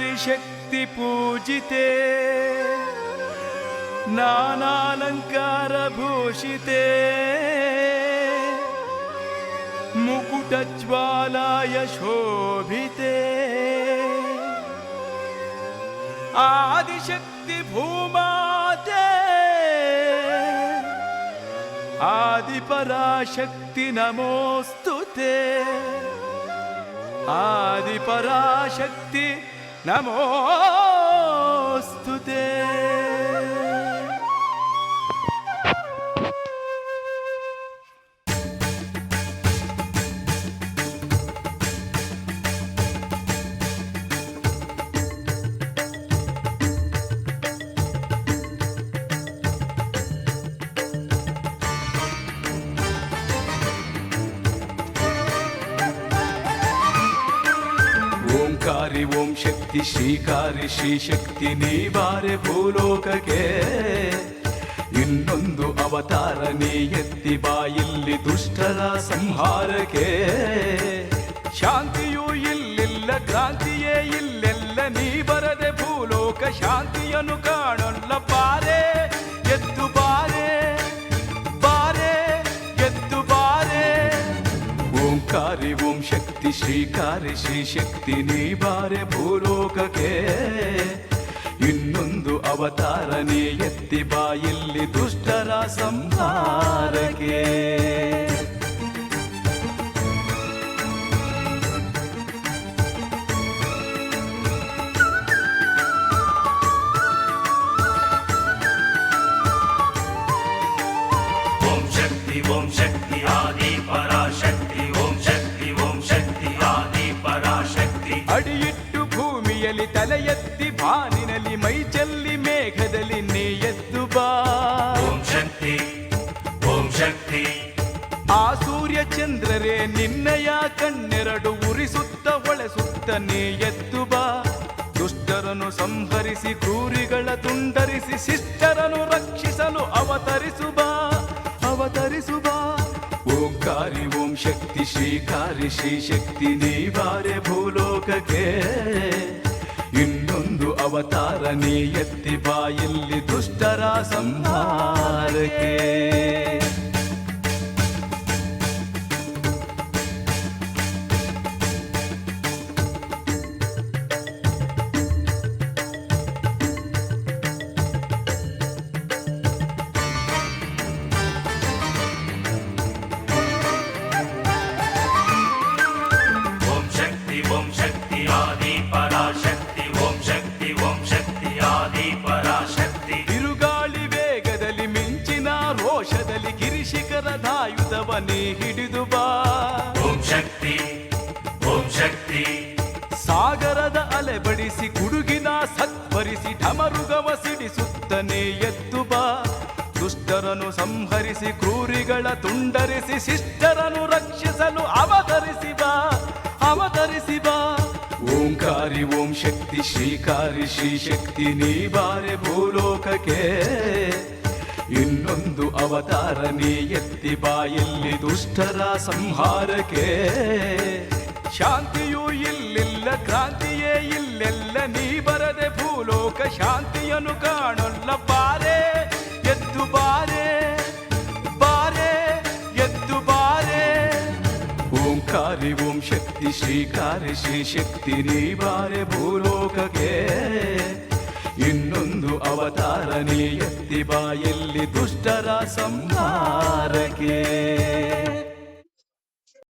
नारीशक्तिपूजिते नानालङ्कारभूषिते मुकुटज्वालाय शोभिते आदिशक्तिभूमाते आदिपराशक्ति नमोऽस्तु ते आदिपराशक्ति নমস্তুতে ಓಂಕಾರಿ ಓಂ ಶಕ್ತಿ ಶ್ರೀಕಾರಿ ಶ್ರೀ ಶಕ್ತಿ ನೀವಾರೆ ಭೂಲೋಕಕ್ಕೆ. ಇನ್ನೊಂದು ಅವತಾರ ನೀ ಎತ್ತಿ ಬಾಯಿಲ್ಲಿ ದುಷ್ಟರ ಸಂಹಾರಕ್ಕೆ. ಶಾಂತಿಯೂ ಇಲ್ಲಿಲ್ಲ, ಕ್ರಾಂತಿಯೇ ಇಲ್ಲೆಲ್ಲ, ನೀ ಬರದೆ ಭೂಲೋಕ ಶಾಂತಿಯನ್ನು ಕಾಣೊಲ್ಲ ಬಾರೆ ಓಂಕಾರಿ ಓಂ ಶಕ್ತಿ, ಶ್ರೀಕಾರಿ ಶ್ರೀ ಶಕ್ತಿ ನೀ ಬಾರೆ ಭೂಲೋಕಕ್ಕೆ. ಇನ್ನೊಂದು ಅವತಾರ ನೀ ಎತ್ತಿ ಬಾಯಿಲ್ಲಿ ದುಷ್ಟರ ಸಂಹಾರಕ್ಕೆ. ಓಂ ಶಕ್ತಿ ಓಂ ಶಕ್ತಿ. ಅಡಿಯಿಟ್ಟು ಭೂಮಿಯಲ್ಲಿ ತಲೆ ಎತ್ತಿ ಬಾನಿನಲ್ಲಿ ಮೈ ಚೆಲ್ಲಿ ಮೇಘದಲ್ಲಿ ನೀ ಎದ್ದು ಬಾ. ಓಂ ಶಕ್ತಿ ಓಂ ಶಕ್ತಿ. ಆ ಸೂರ್ಯ ಚಂದ್ರರೇ ನಿನ್ನಯ ಕಣ್ಣೆರಡು ಉರಿಸುತ್ತ ಹೊಳೆಸುತ್ತ ನೀ ಎದ್ದು ಬಾ. ದುಷ್ಟರನ್ನು ಸಂಹರಿಸಿ ಕೂರಿಗಳ ತುಂಡರಿಸಿ ಶಿಷ್ಟರನ್ನು ರಕ್ಷಿಸಲು ಅವತರಿಸು ಬಾ ಅವತರಿಸು ಬಾ. ಓಂಕಾರಿ, ಓಂ ಶಕ್ತಿ ಶ್ರೀಕಾರಿ ಶ್ರೀ ಶಕ್ತಿ, ನೀವಾರೆ ಭೂಲೋಕಕ್ಕೆ. ಇನ್ನೊಂದು ಅವತಾರ ನೀ ಎತ್ತಿ ಬಾಯಲ್ಲಿ ದುಷ್ಟರ ಸಂಹಾರಕ್ಕೆ. ಗಿರಿಶಿಖರದಾಯುಧವನೇ ಹಿಡಿದು ಬಾ. ಓಂ ಶಕ್ತಿ ಓಂ ಶಕ್ತಿ. ಸಾಗರದ ಅಲೆ ಬಡಿಸಿ ಕುಡುಗಿನ ಸತ್ವರಿಸಿ ಢಮರುಗವ ಸಿಡಿಸುತ್ತನೆ ಎದ್ದು ಬಾ. ದುಷ್ಟರನ್ನು ಸಂಹರಿಸಿ ಕ್ರೂರಿಗಳ ತುಂಡರಿಸಿ ಶಿಷ್ಟರನ್ನು ರಕ್ಷಿಸಲು ಅವತರಿಸಿ ಬಾ ಅವತರಿಸಿ ಬಾ. ಓಂಕಾರಿ ಓಂ ಶಕ್ತಿ ಶ್ರೀಕಾರಿ ಶ್ರೀ ಶಕ್ತಿ ನೀ ಬಾರೆ ಭೂಲೋಕಕ್ಕೆ. ಇನ್ನೊಂದು ಅವತಾರನೇ ಎತ್ತಿ ಬಾಯಲ್ಲಿ ದುಷ್ಟರ ಸಂಹಾರಕ್ಕೆ. ಶಾಂತಿಯೂ ಇಲ್ಲಿಲ್ಲ, ಕ್ರಾಂತಿಯೇ ಇಲ್ಲೆಲ್ಲ. ನೀ ಬರದೆ ಭೂಲೋಕ ಶಾಂತಿಯನ್ನು ಕಾಣಲ್ಲ, ಬಾರೆ, ಎದ್ದು ಬಾರೆ ಬಾರೆ, ಎದ್ದು ಬಾರೆ. ಓಂಕಾರಿ ಓಂ ಶಕ್ತಿ, ಶ್ರೀಕಾರಿ ಶ್ರೀ ಶಕ್ತಿ, ನೀ ಬಾರೆ ಭೂಲೋಕಕ್ಕೆ. ಇನ್ನೊಂದು ಅವತಾರನೇ ಬಾಯಲ್ಲಿ ದುಷ್ಟರ ಸಂಹಾರಕ್ಕೆ.